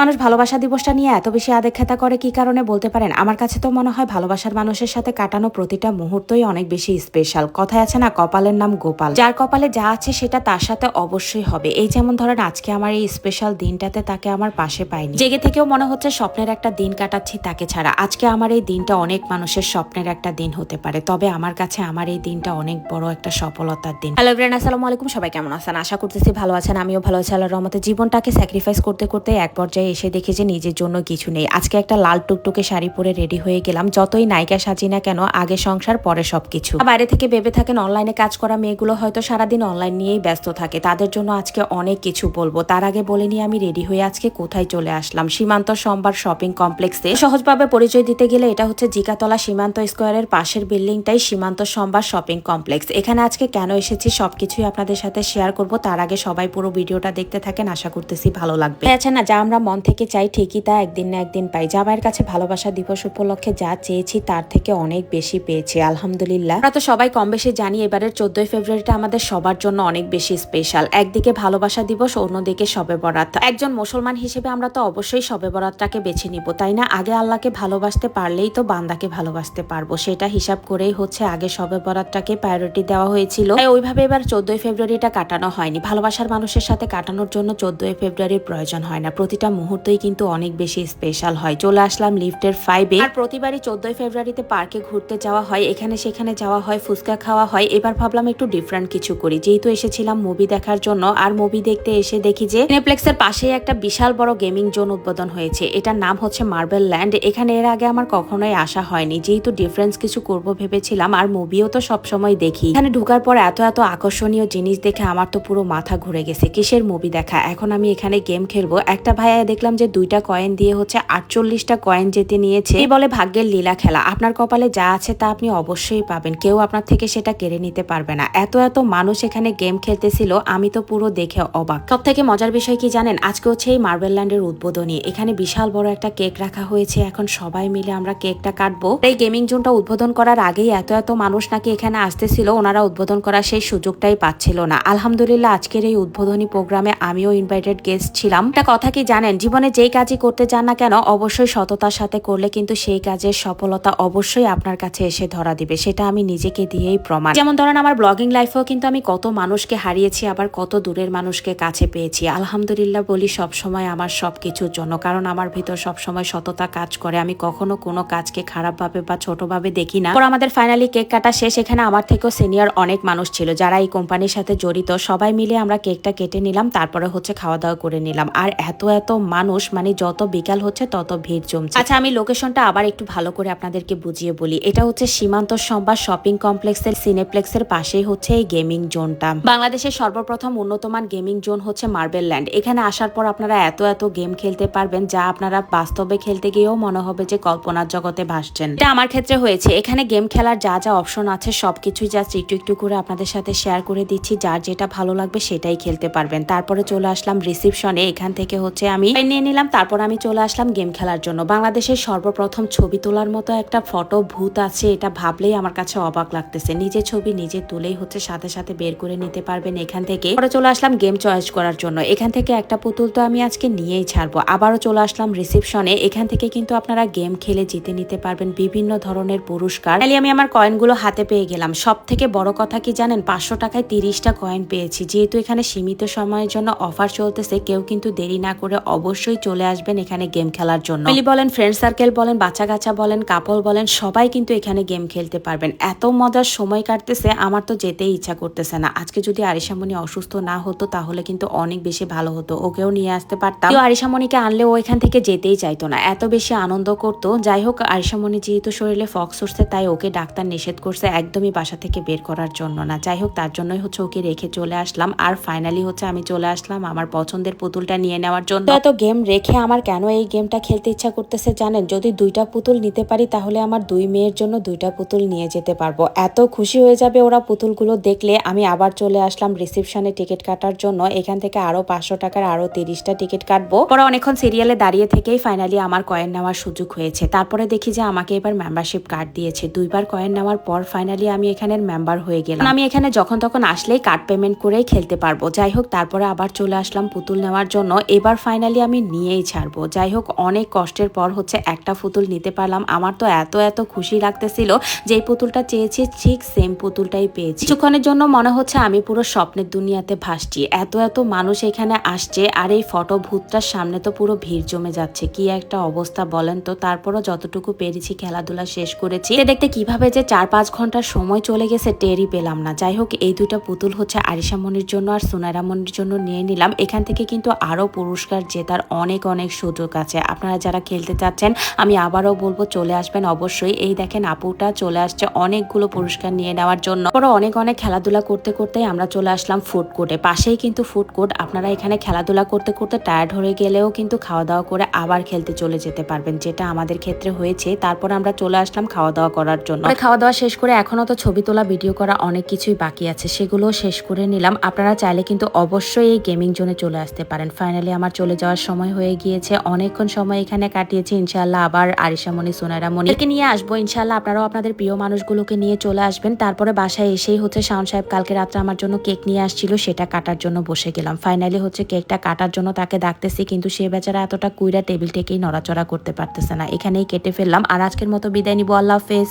মানুষ ভালোবাসা দিবসটা নিয়ে এত বেশি আদেক্ষেতা করে কি কারণে বলতে পারেন? আমার কাছে তো মনে হয় ভালোবাসার মানুষের সাথে কাটানো প্রতিটা মুহূর্তই অনেক বেশি স্পেশাল কথায় আছে না, কপালের নাম গোপাল। যার কপালে যা আছে সেটা তার সাথে অবশ্যই হবে। এই যেমন ধরেন, আজকে আমার এই স্পেশাল দিনটাতে তাকে আমার পাশে পাইনি। জেগে থেকেও মনে হচ্ছে স্বপ্নের একটা দিন কাটাচ্ছি তাকে ছাড়া। আজকে আমার এই দিনটা অনেক মানুষের স্বপ্নের একটা দিন হতে পারে। তবে আমার কাছে আমার এই দিনটা অনেক বড় একটা সফলতার দিন। হ্যালো ব্রেন আসসালামু আলাইকুম। সবাই কেমন আছেন? আশা করতেছি ভালো আছেন। আমিও ভালো আছি। আল্লাহর রহমতে জীবনটাকে স্যাক্রিফাইস করতে করতে এক পর্যায়ে এসে দেখি যে নিজের জন্য কিছু নেই। আজকে একটা লাল টুকটুকে শাড়ি পরে রেডি হয়ে গেলাম। যতই নায়িকা সাজি না কেন, আগে সংসার, পরে সবকিছু। বাইরে থেকে ভেবে থাকেন, অনলাইনে কাজ করা মেয়েগুলো হয়তো সারাদিন অনলাইন নিয়েই ব্যস্ত থাকে। তাদের জন্য আজকে অনেক কিছু বলব। তার আগে বলে নিয়ে আমি রেডি হয়ে আজকে কোথায় চলে আসলাম? সীমান্ত সোমবার শপিং কমপ্লেক্সে। সহজভাবে পরিচয় দিতে গেলে এটা হচ্ছে জিকাতলা সীমান্ত স্কোয়ারের পাশের বিল্ডিংটাই সীমান্ত সোমবার শপিং কমপ্লেক্স। এখানে আজকে কেন এসেছি সবকিছুই আপনাদের সাথে শেয়ার করব। তার আগে সবাই পুরো ভিডিওটা দেখতে থাকেন। আশা করতেছি ভালো লাগবে। আছে না, যা আমরা মন থেকে চাই ঠিকই তা একদিন না একদিন পাই। জামাইয়ের কাছে ভালোবাসা দিবস উপলক্ষে যা চেয়েছি তার থেকে অনেক বেশি পেয়েছি, আলহামদুলিল্লাহ। আমরা তো সবাই কম বেশি জানি এবারের চোদ্দই ফেব্রুয়ারিটা আমাদের সবার জন্য অনেক বেশি স্পেশাল একদিকে ভালোবাসা দিবস, অন্যদিকে সবে বরাত। একজন মুসলমান হিসেবে আমরা তো অবশ্যই সবে বরাতটাকে বেছে নিব, তাই না? আগে আল্লাহকে ভালোবাসতে পারলেই তো বান্দাকে ভালোবাসতে পারব। সেটা হিসাব করেই হচ্ছে আগে সবে বরাতটাকে প্রায়োরিটি দেওয়া হয়েছিল। তাই ওইভাবে এবার চোদ্দই ফেব্রুয়ারিটা কাটানো হয়নি। ভালোবাসার মানুষের সাথে কাটানোর জন্য চোদ্দই ফেব্রুয়ারির প্রয়োজন হয় না। প্রতিটা মুহূর্তই কিন্তু অনেক বেশি স্পেশাল হয়। চলে আসলাম লিফটের ফাইভে আর প্রতিবারই চোদ্দই ফেব্রুয়ারিতে পার্কে ঘুরতে যাওয়া হয়, এখানে সেখানে যাওয়া হয়, ফুচকা খাওয়া হয়। এবার ভাবলাম একটু ডিফারেন্ট কিছু করি। যেহেতু এসেছিলাম মুভি দেখার জন্য, আর মুভি দেখতে এসে দেখি যে নেপ্লেক্সের পাশেই একটা বিশাল বড় গেমিং জোন উদ্বোধন হয়েছে। এটার নাম হচ্ছে মার্বেল ল্যান্ড এখানে এর আগে আমার কখনোই আসা হয়নি। যেহেতু ডিফারেন্স কিছু করব ভেবেছিলাম, আর মুভিও তো সবসময় দেখি। এখানে ঢোকার পর এত এত আকর্ষণীয় জিনিস দেখে আমার তো পুরো মাথা ঘুরে গেছে। কিসের মুভি দেখা? এখন আমি এখানে গেম খেলব। একটা ভাইয়া দেখলাম যে দুইটা কয়েন দিয়ে হচ্ছে আটচল্লিশটা কয়েন যেতে নিয়েছে। এই বলে ভাগ্যের লীলা খেলা। আপনার কপালে যা আছে তা আপনি অবশ্যই পাবেন। কেউ আপনার থেকে সেটা কেড়ে নিতে পারবে না। এত এত মানুষ এখানে গেম খেলতেছিল, আমি তো পুরো দেখে অবাক। সব থেকে মজার বিষয় কি জানেন? আজকে হচ্ছে এই মার্বেল ল্যান্ডের উদ্বোধনী। এখানে বিশাল বড় একটা কেক রাখা হয়েছে। এখন সবাই মিলে আমরা কেকটা কাটবো। এই গেমিং জোনটা উদ্বোধন করার আগেই এত এত মানুষ নাকি এখানে আসতেছিল। ওনারা উদ্বোধন করার সেই সুযোগটাই পাচ্ছিল না। আলহামদুলিল্লাহ, আজকের এই উদ্বোধনী প্রোগ্রামে আমিও ইনভাইটেড গেস্ট ছিলাম। একটা কথা কি জানেন? জীবনে যেই কাজই করতে চান না কেন, অবশ্যই সততার সাথে করলে কিন্তু সেই কাজের সফলতা অবশ্যই আপনার কাছে এসে ধরা দিবে। সেটা আমি নিজেকে দিয়েই প্রমাণ। যেমন ধরেন, আমার ব্লগিং লাইফেও কিন্তু আমি কত মানুষকে হারিয়েছি, আবার কত দূরের মানুষকে কাছে পেয়েছি। আলহামদুলিল্লাহ বলি সব সময় আমার সব কিছুর জন্য। কারণ আমার ভিতর সব সময় সততা কাজ করে। আমি কখনো কোনো কাজকে খারাপভাবে বা ছোটভাবে দেখি না। পর আমাদের ফাইনালি কেক কাটা শেষ, এখানে আমার থেকেও সিনিয়র অনেক মানুষ ছিল, যারা এই কোম্পানির সাথে জড়িত। সবাই মিলে আমরা কেকটা কেটে নিলাম, তারপরে হচ্ছে খাওয়া দাওয়া করে নিলাম। আর এত এত মানুষ মানে যত বিকাল হচ্ছে তত ভিড় জমছে। আচ্ছা আমি লোকেশনটা আবার একটু ভালো করে আপনাদেরকে বুঝিয়ে বলি। এটা হচ্ছে সীমান্ত সম্বাদ শপিং কমপ্লেক্সের সিনেপ্লেক্সের পাশেই হচ্ছে এই গেমিং জোনটা বাংলাদেশের সর্বপ্রথম উন্নতমান গেমিং জোন হচ্ছে মার্বেল ল্যান্ড এখানে আসার পর আপনারা এত এত গেম খেলতে পারবেন, যা আপনারা বাস্তবে খেলতে গিয়েও মনে হবে যে কল্পনার জগতে ভাসছেন। এটা আমার ক্ষেত্রে হয়েছে। এখানে গেম খেলার যা যা অপশন আছে, সবকিছুই জাস্ট একটু একটু করে আপনাদের সাথে শেয়ার করে দিচ্ছি। যার যেটা ভালো লাগবে সেটাই খেলতে পারবেন। তারপরে চলে আসলাম রিসিপশনে এখান থেকে হচ্ছে আমি নিয়ে নিলাম, তারপর আমি চলে আসলাম গেম খেলার জন্য। বাংলাদেশের সর্বপ্রথম ছবি তোলার মতো একটা ফটো ভূত আছে, এটা ভাবলেই আমার কাছে অবাক লাগতেছে। নিজে ছবি নিজে তুলেই হচ্ছে সাথে সাথে বের করে নিতে পারবেন এখান থেকে। পরে চলে আসলাম গেম চয়েস করার জন্য। এখান থেকে একটা পুতুল তো আমি আজকে নিয়েই ছাড়বো। আবারও চলে আসলাম রিসিপশনে এখান থেকে কিন্তু আপনারা গেম খেলে জিতে নিতে পারবেন বিভিন্ন ধরনের পুরস্কার। তাহলে আমি আমার কয়েনগুলো হাতে পেয়ে গেলাম। সব থেকে বড় কথা কি জানেন? পাঁচশো টাকায় তিরিশটা কয়েন পেয়েছি। যেহেতু এখানে সীমিত সময়ের জন্য অফার চলতেছে, কেউ কিন্তু দেরি না করে অবশ্যই চলে আসবেন এখানে গেম খেলার জন্য। ফ্যামিলি বলেন ফ্রেন্ড সার্কেল বলেন বাচ্চা কাচ্চা বলেন কাপল বলেন, সবাই কিন্তু এখানে গেম খেলতে পারবেন। এত মজার সময় কাটতেছে, আমার তো যেতেই ইচ্ছা করতেছে না। আজকে যদি আরিসামণি অসুস্থ না হতো, তাহলে কিন্তু অনেক বেশি ভালো হতো। ওকেও নিয়ে আসতে পারতাম। আরিসামণিকে আনলে ও এখান থেকে যেতেই চাইতো না। এত বেশি আনন্দ করতো। যাই হোক আরিসামণি যেহেতু শরীরে ফক্স উঠছে, তাই ওকে ডাক্তার নিষেধ করছে একদমই বাসা থেকে বের করার জন্য না। যাই হোক, তার জন্যই হচ্ছে ওকে রেখে চলে আসলাম। আর ফাইনালি হচ্ছে আমি চলে আসলাম আমার পছন্দের পুতুলটা নিয়ে নেওয়ার জন্য। এত গেম রেখে আমার কেন এই গেমটা খেলতে ইচ্ছা করতেছে জানেন? যদি দুইটা পুতুল নিতে পারি তাহলে আমার দুই মেয়ের জন্য দুইটা পুতুল নিয়ে যেতে পারব। এত খুশি হয়ে যাবে ওরা পুতুলগুলো দেখলে। আমি আবার চলে আসলাম রিসিপশনে টিকিট কাটার জন্য। এখান থেকে আরও পাঁচশো টাকার, আরও তিরিশটা টিকিট কাটবো। পরে অনেকক্ষণ সিরিয়ালে দাঁড়িয়ে থেকেই ফাইনালি আমার কয়েন নেওয়ার সুযোগ হয়েছে। তারপরে দেখি যে আমাকে এবার মেম্বারশিপ কার্ড দিয়েছে। দুইবার কয়েন নেওয়ার পর ফাইনালি আমি এখানের মেম্বার হয়ে গেলাম। আমি এখানে যখন তখন আসলেই কার্ড পেমেন্ট করেই খেলতে পারব। যাই হোক, তারপরে আবার চলে আসলাম পুতুল নেওয়ার জন্য। এবার ফাইনালি আমি নিয়েই ছাড়বো। যাই হোক অনেক কষ্টের পর হচ্ছে একটা পুতুল নিতে পারলাম। আমার তো এত এত খুশি লাগতেছিল যে পুতুলটা চেয়েছি, ঠিক সেম পুতুলটাই পেয়েছি। কিছুক্ষণের জন্য মনে হচ্ছে আমি পুরো স্বপ্নের দুনিয়াতে ভাসছি। এত এত মানুষ এখানে আসছে আর এই ফটো ভূতটার সামনে তো পুরো ভিড় জমে যাচ্ছে। কি একটা অবস্থা বলেন তো? তারপরও যতটুকু পেরেছি খেলাধুলা শেষ করেছি। দেখতে কীভাবে যে চার পাঁচ ঘণ্টার সময় চলে গেছে, টেরই পেলাম না। যাই হোক এই দুইটা পুতুল হচ্ছে আরিশা মনির জন্য আর সোনারা মনির জন্য নিয়ে নিলাম। এখান থেকে কিন্তু আরও পুরস্কার জেতার অনেক অনেক সুযোগ আছে। আপনারা যারা খেলতে চাচ্ছেন, আমি আবারও বলব চলে আসবেন অবশ্যই। এই দেখেন আপুটা চলে আসছে অনেকগুলো পুরস্কার নিয়ে নেওয়ার জন্য। পরে অনেক অনেক খেলাধুলা করতে করতে আমরা চলে আসলাম ফুড কোর্টে পাশেই কিন্তু ফুড কোর্ট আপনারা এখানে খেলাধুলা করতে করতে টায়ার্ড হয়ে গেলেও কিন্তু খাওয়া দাওয়া করে আবার খেলতে চলে যেতে পারবেন, যেটা আমাদের ক্ষেত্রে হয়েছে। তারপর আমরা চলে আসলাম খাওয়া দাওয়া করার জন্য। খাওয়া দাওয়া শেষ করে এখনও তো ছবি তোলা ভিডিও করা অনেক কিছুই বাকি আছে। সেগুলো শেষ করে নিলাম। আপনারা চাইলে কিন্তু অবশ্যই এই গেমিং জোনে চলে আসতে পারেন। ফাইনালি আমার চলে যাওয়ার সময় হয়ে গিয়েছে। অনেকক্ষণ সময় এখানে কাটিয়েছি। ইনশাল্লাহ আবার আরিশামণি সোনারামণি একে নিয়ে আসব। ইনশাল্লাহ আপনারাও আপনাদের প্রিয় মানুষগুলোকে নিয়ে চলে আসবেন। তারপরে বাসায় এসেই হচ্ছে শাওন সাহেব কালকে রাত্রে আমার জন্য কেক নিয়ে আসছিল। সেটা কাটার জন্য বসে গেলাম। ফাইনালি হচ্ছে কেকটা কাটার জন্য তাকে ডাকতেছি, কিন্তু সে বেচারা এতটা কুইরা টেবিল থেকেই নড়াচড়া করতে পারতেছে না। এখানেই কেটে ফেললাম। আর আজকের মতো বিদায় নিবো। আল্লাহ হাফেজ।